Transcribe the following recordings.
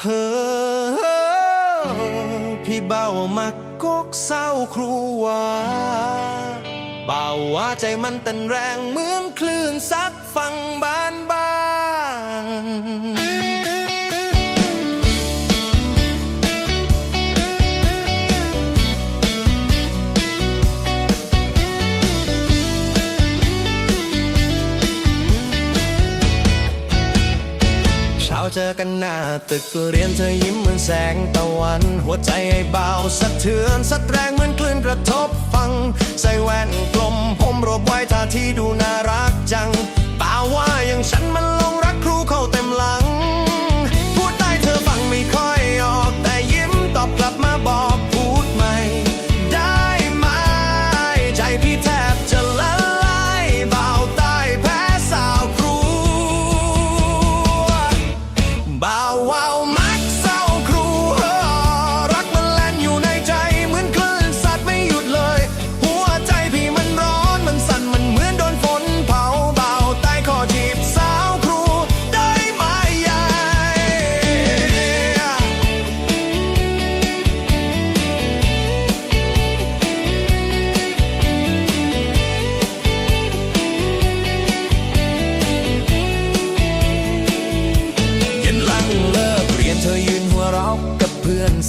เฮ้อพี่เบามักกกเศร้าครูว่าเบาว่าใจมันเต้นแรงเหมือนคลื่นซัดฟังบา เช้าเจอกันหน้าตึกเรียนเธอยิ้มเหมือนแสงตะวัน หัวใจไอ้เบาสะเทือนสัดแรงเหมือนคลื่นกระทบฟัง ใส่แว่นกลมผมรวบไว้ท่าที่ดูน่า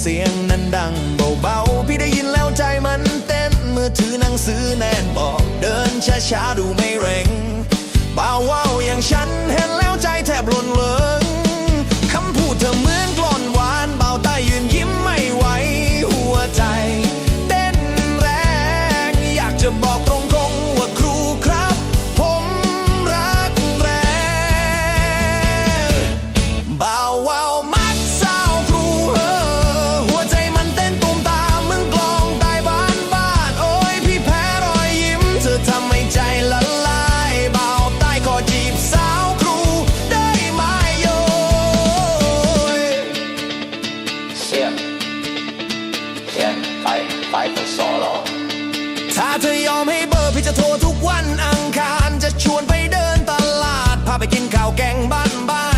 เสียงนั้นดังเบาๆ พี่ได้ยินแล้วใจมันเต้น เมื่อถือหนังสือแน่นบอก เดินช้าๆดูไม่เร่ง เธอยอมให้เบอร์พี่จะโทรทุกวันอังคาร จะชวนไปเดินตลาด พาไปกินข้าวแกงบ้านบ้าน